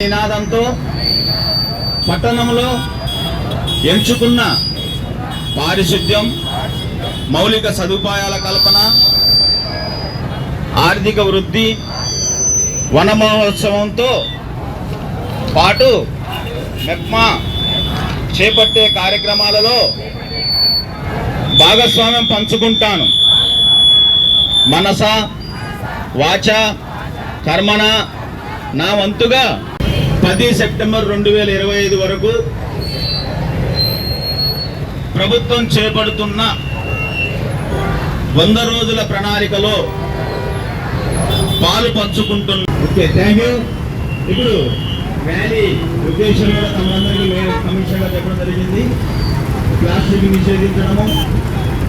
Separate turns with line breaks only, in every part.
నినాదంతో పట్టణంలో ఎంచుకున్న పారిశుద్ధ్యం మౌలిక సదుపాయాల కల్పన ఆర్థిక వృద్ధి వన మహోత్సవంతో పాటు మెప్మా చేపట్టే కార్యక్రమాలలో భాగస్వామ్యం పంచుకుంటాను. మనస వాచ కర్మణ నా వంతుగా పది సెప్టెంబర్ రెండు వేల ఇరవై ఐదు వరకు ప్రభుత్వం చేపడుతున్న వంద రోజుల ప్రణాళికలో పాలు పంచుకుంటున్న ఓకే థ్యాంక్ యూ. ఇప్పుడు ర్యాలీ ఉద్దేశం కూడా తమలందరికీ మేము కమిషన్గా చెప్పడం జరిగింది. ప్లాస్టిక్ నిషేధించడము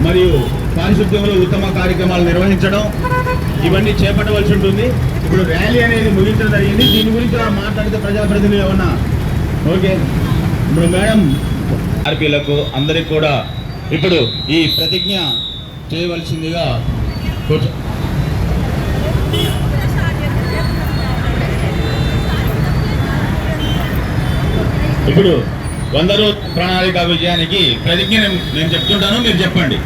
మరియు పారిశుద్ధ్యంలో ఉత్తమ కార్యక్రమాలు నిర్వహించడం ఇవన్నీ చేపట్టవలసి ఉంటుంది. ఇప్పుడు ర్యాలీ అనేది ముగించడం జరిగింది. దీని గురించి మాట్లాడితే ప్రజాప్రతినిధులు ఏమన్నా? ఓకే. ఇప్పుడు మేడం ఆర్పీలకు అందరికి కూడా ఇప్పుడు ఈ ప్రతిజ్ఞ చేయవలసిందిగా ఇప్పుడు వంద రోజు ప్రణాళిక విజయానికి ప్రతిజ్ఞ నేను చెప్తుంటాను మీరు చెప్పండి.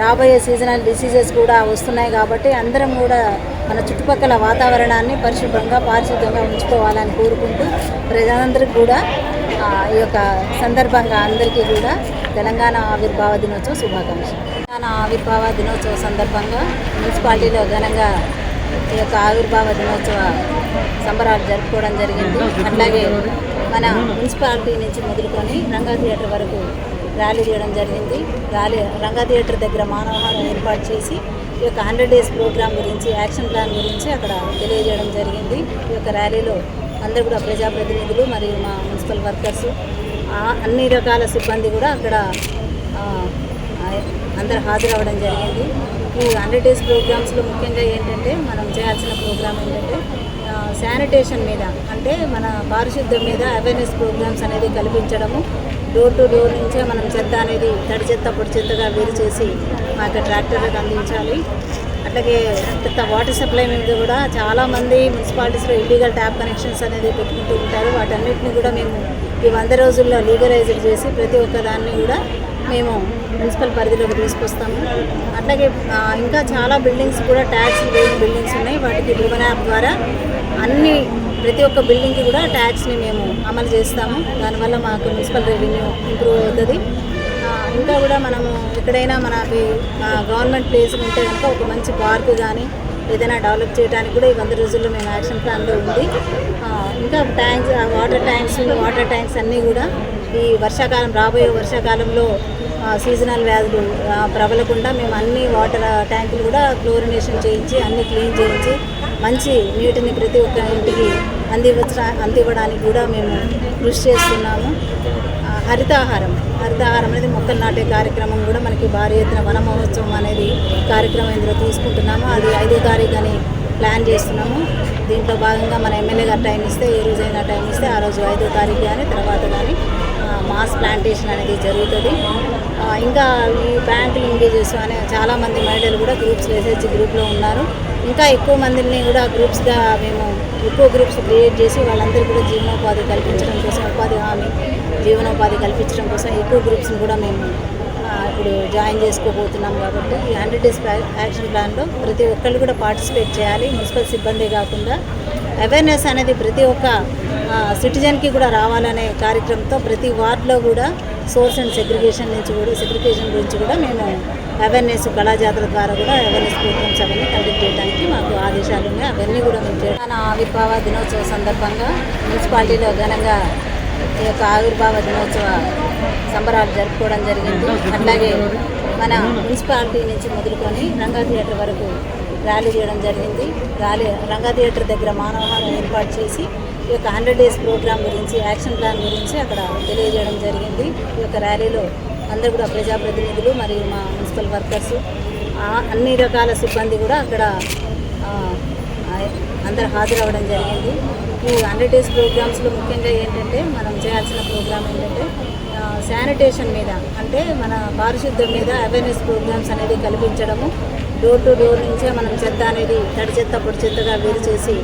రాబోయే సీజనల్ డిసీజెస్ కూడా వస్తున్నాయి కాబట్టి అందరం కూడా మన చుట్టుపక్కల వాతావరణాన్ని పరిశుభ్రంగా పారిశుద్ధంగా ఉంచుకోవాలని కోరుకుంటూ ప్రజలందరికీ కూడా ఈ యొక్క సందర్భంగా అందరికీ కూడా తెలంగాణ ఆవిర్భావ దినోత్సవ శుభాకాంక్షలు. తెలంగాణ ఆవిర్భావ దినోత్సవ సందర్భంగా మున్సిపాలిటీలో ఘనంగా ఈ యొక్క ఆవిర్భావ దినోత్సవ సంబరాలు జరుపుకోవడం జరిగింది. అట్లాగే మన మున్సిపాలిటీ నుంచి మొదలుకొని రంగా థియేటర్ వరకు ర్యాలీ చేయడం జరిగింది. ర్యాలీ రంగా థియేటర్ దగ్గర మానవహారం ఏర్పాటు చేసి ఈ యొక్క హండ్రెడ్ డేస్ ప్రోగ్రామ్ గురించి యాక్షన్ ప్లాన్ గురించి అక్కడ తెలియజేయడం జరిగింది. ఈ యొక్క ర్యాలీలో అందరూ కూడా ప్రజాప్రతినిధులు మరియు మా మున్సిపల్ వర్కర్స్ అన్ని రకాల సిబ్బంది కూడా అక్కడ అందరు హాజరవ్వడం జరిగింది. ఈ హండ్రెడ్ డేస్ ప్రోగ్రామ్స్లో ముఖ్యంగా ఏంటంటే మనం చేయాల్సిన ప్రోగ్రామ్ ఏంటంటే శానిటేషన్ మీద అంటే మన పారిశుద్ధ్యం మీద అవేర్నెస్ ప్రోగ్రామ్స్ అనేది కల్పించడము డోర్ టు డోర్ నుంచే మనం చెత్త అనేది తడి చెత్త పొడి చెత్తగా వేరు చేసి మాకు ట్రాక్టర్కి ట్రాక్టర్లకు అందించాలి. అట్లాగే పెద్ద వాటర్ సప్లై మీద కూడా చాలామంది మున్సిపాలిటీస్లో ఇల్లీగల్ ట్యాప్ కనెక్షన్స్ అనేది పెట్టుకుంటూ ఉంటారు. వాటన్నిటిని కూడా మేము ఈ వంద రోజుల్లో లీగలైజ్ చేసి ప్రతి ఒక్క దాన్ని కూడా మేము మున్సిపల్ పరిధిలోకి తీసుకొస్తాము. అట్లాగే ఇంకా చాలా బిల్డింగ్స్ కూడా ట్యాక్స్ లేని బిల్డింగ్స్ ఉన్నాయి. వాటికి భూమన్ యాప్ ద్వారా అన్ని ప్రతి ఒక్క బిల్డింగ్కి కూడా ట్యాక్స్ని మేము అమలు చేస్తాము. దానివల్ల మాకు మున్సిపల్ రెవెన్యూ ఇంప్రూవ్ అవుతుంది. ఇంకా కూడా మనము ఎక్కడైనా మనకి గవర్నమెంట్ ప్లేస్ ఉంటే కనుక ఒక మంచి పార్క్ కానీ ఏదైనా డెవలప్ చేయడానికి కూడా ఈ వంద రోజుల్లో మేము యాక్షన్ ప్లాన్లో ఉంది. ఇంకా tanks water tanks water tanks అన్నీ కూడా ఈ వర్షాకాలం రాబోయే వర్షాకాలంలో సీజనల్ వ్యాధులు ప్రబలకుండా మేము అన్ని వాటర్ ట్యాంకులు కూడా క్లోరినేషన్ చేయించి అన్ని క్లీన్ చేయించి మంచి నీటిని ప్రతి ఒక్క ఇంటికి అందివచ్చ అందివ్వడానికి కూడా మేము కృషి చేస్తున్నాము. హరితాహారం హరితాహారం అనేది మొక్కలు నాటే కార్యక్రమం కూడా మనకి భారీ ఎత్తున వన మహోత్సవం అనేది కార్యక్రమం ఇందులో తీసుకుంటున్నాము. అది ఐదో తారీఖు అని ప్లాన్ చేస్తున్నాము. దీంట్లో భాగంగా మన ఎమ్మెల్యే గారు టైం ఇస్తే ఏ రోజైనా టైం ఇస్తే ఆ రోజు ఐదో తారీఖు కానీ తర్వాత కానీ మాస్ ప్లాంటేషన్ అనేది జరుగుతుంది. ఇంకా ఈ బ్యాంక్ లింకేజెస్ అనే చాలామంది మహిళలు కూడా గ్రూప్స్ వేసేసి గ్రూప్లో ఉన్నారు. ఇంకా ఎక్కువ మందిని కూడా గ్రూప్స్గా మేము ఎక్కువ గ్రూప్స్ క్రియేట్ చేసి వాళ్ళందరికీ కూడా జీవనోపాధి కల్పించడం కోసం ఉపాధి హామీ జీవనోపాధి కల్పించడం కోసం ఎక్కువ గ్రూప్స్ని కూడా మేము ఇప్పుడు జాయిన్ చేసుకోబోతున్నాం కాబట్టి ఈ హండ్రెడ్ డేస్ యాక్షన్ ప్లాన్లో ప్రతి ఒక్కళ్ళు కూడా పార్టిసిపేట్ చేయాలి. మున్సిపల్ సిబ్బంది కాకుండా అవేర్నెస్ అనేది ప్రతి ఒక్క సిటిజన్కి కూడా రావాలనే కార్యక్రమంతో ప్రతి వార్డులో కూడా సోర్స్ అండ్ సెగ్రిగేషన్ నుంచి కూడా సెగ్రిగేషన్ గురించి కూడా మేము అవేర్నెస్ కళాజాతర ద్వారా కూడా అవేర్నెస్ ప్రోగ్రామ్స్ అవన్నీ కండక్ట్ చేయడానికి మాకు ఆదేశాలు ఉన్నాయి. అవన్నీ కూడా మేము చేయడం ఆవిర్భావ దినోత్సవ సందర్భంగా మున్సిపాలిటీలో ఘనంగా ఈ యొక్క ఆవిర్భావ దినోత్సవ సంబరాలు జరుపుకోవడం జరిగింది. అట్లాగే మన మున్సిపాలిటీ నుంచి మొదలుకొని రంగా థియేటర్ వరకు ర్యాలీ చేయడం జరిగింది. ర్యాలీ రంగా థియేటర్ దగ్గర మానవహారం ఏర్పాటు చేసి ఈ యొక్క హండ్రెడ్ డేస్ ప్రోగ్రామ్ గురించి యాక్షన్ ప్లాన్ గురించి అక్కడ తెలియజేయడం జరిగింది. ఈ యొక్క ర్యాలీలో అందరూ కూడా ప్రజాప్రతినిధులు మరియు మా మున్సిపల్ వర్కర్స్ అన్ని రకాల సిబ్బంది కూడా అక్కడ అందరు హాజరవ్వడం జరిగింది. ఈ హండ్రెడ్ డేస్ ప్రోగ్రామ్స్లో ముఖ్యంగా ఏంటంటే మనం చేయాల్సిన ప్రోగ్రామ్ ఏంటంటే శానిటేషన్ మీద అంటే మన పారిశుద్ధ్యం మీద అవేర్నెస్ ప్రోగ్రామ్స్ అనేది కల్పించడము డోర్ టు డోర్ నుంచే మనం చెత్త అనేది తడి చెత్త పొడి చెత్తగా వేరు చేసి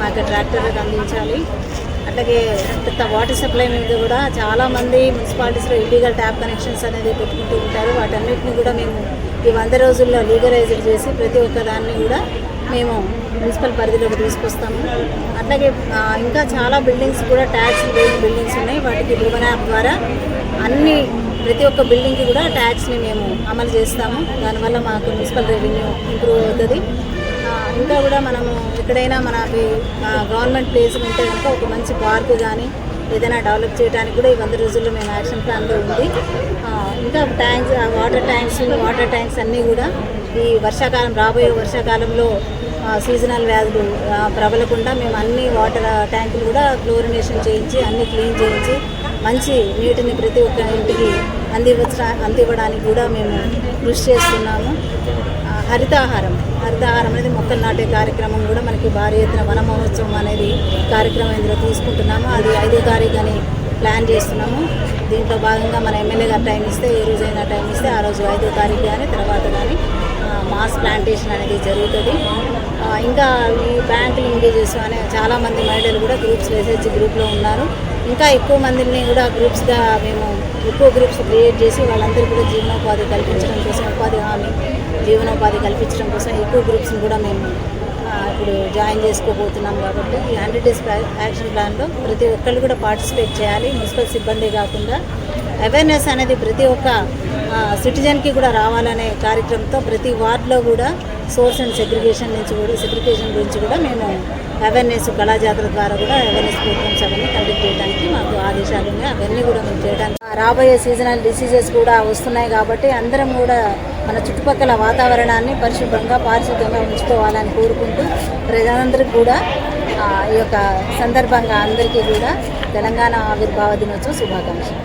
మాకు ట్రాక్టర్లకు అందించాలి. అట్లాగే వాటర్ సప్లై మీద కూడా చాలామంది మున్సిపాలిటీస్లో ఇల్లీగల్ ట్యాప్ కనెక్షన్స్ అనేది పెట్టుకుంటూ ఉంటారు. వాటన్నిటిని కూడా మేము ఈ వంద రోజుల్లో లీగలైజ్ చేసి ప్రతి ఒక్క దాన్ని కూడా మేము మున్సిపల్ పరిధిలోకి తీసుకొస్తాము. అట్లాగే ఇంకా చాలా బిల్డింగ్స్ కూడా ట్యాక్స్ బిల్డింగ్స్ ఉన్నాయి. వాటికి భూమన్ యాప్ ద్వారా అన్ని ప్రతి ఒక్క బిల్డింగ్కి కూడా ట్యాక్స్ని మేము అమలు చేస్తాము. దానివల్ల మాకు మున్సిపల్ రెవెన్యూ ఇంప్రూవ్ అవుతుంది. ఇంకా కూడా మనము ఎక్కడైనా మనకి గవర్నమెంట్ ప్లేస్ ఉంటే కనుక ఒక మంచి పార్క్ కానీ ఏదైనా డెవలప్ చేయడానికి కూడా ఈ వంద రోజుల్లో మేము యాక్షన్ ప్లాన్లో ఉంది. ఇంకా tanks water tanks water tanks అన్నీ కూడా ఈ వర్షాకాలం రాబోయే వర్షాకాలంలో సీజనల్ వ్యాధులు ప్రబలకుండా మేము అన్ని వాటర్ ట్యాంకులు కూడా క్లోరినేషన్ చేయించి అన్ని క్లీన్ చేయించి మంచి నీటిని ప్రతి ఒక్క ఇంటికి అందివచ్చ అందివ్వడానికి కూడా మేము కృషి చేస్తున్నాము. హరితాహారం. హరితాహారం అనేది మొక్కలు నాటే కార్యక్రమం కూడా మనకి భారీ ఎత్తున వన మహోత్సవం అనేది కార్యక్రమం ఇందులో తీసుకుంటున్నాము. అది ఐదో తారీఖు అని ప్లాన్ చేస్తున్నాము. దీంట్లో భాగంగా మన ఎమ్మెల్యే గారు టైం ఇస్తే ఏ రోజైనా టైం ఇస్తే ఆ రోజు ఐదో తారీఖు కానీ తర్వాత కానీ మాస్ ప్లాంటేషన్ అనేది జరుగుతుంది. ఇంకా ఈ బ్యాంక్ లింకేజెస్ అనే చాలామంది మహిళలు కూడా గ్రూప్స్ వేసేసి గ్రూప్లో ఉన్నారు. ఇంకా ఎక్కువ మందిని కూడా గ్రూప్స్గా మేము ఎక్కువ గ్రూప్స్ క్రియేట్ చేసి వాళ్ళందరికీ కూడా జీవనోపాధి కల్పించడం కోసం ఉపాధి హామీ జీవనోపాధి కల్పించడం కోసం ఎక్కువ గ్రూప్స్ని కూడా మేము ఇప్పుడు జాయిన్ చేసుకోబోతున్నాం కాబట్టి ఈ హండ్రెడ్ డేస్ యాక్షన్ ప్లాన్లో ప్రతి ఒక్కళ్ళు కూడా పార్టిసిపేట్ చేయాలి. మున్సిపల్ సిబ్బంది కాకుండా అవేర్నెస్ అనేది ప్రతి ఒక్క సిటిజన్కి కూడా రావాలనే కార్యక్రమంతో ప్రతి వార్డులో కూడా సోర్స్ అండ్ సెగ్రిగేషన్ నుంచి కూడా సెగ్రిగేషన్ గురించి కూడా మేము అవేర్నెస్ కళాజాతర ద్వారా కూడా అవేర్నెస్ ప్రోగ్రామ్స్ అవన్నీ కండక్ట్ చేయడానికి మాకు ఆదేశాలు ఉన్నాయి. అవన్నీ కూడా మేము చేయడానికి రాబోయే సీజనల్ డిసీజెస్ కూడా వస్తున్నాయి కాబట్టి అందరం కూడా మన చుట్టుపక్కల వాతావరణాన్ని పరిశుభ్రంగా పారిశుద్ధ్యంగా ఉంచుకోవాలని కోరుకుంటూ ప్రజలందరికీ కూడా ఈ యొక్క సందర్భంగా అందరికీ కూడా తెలంగాణ ఆవిర్భావ దినోత్సవ శుభాకాంక్షలు.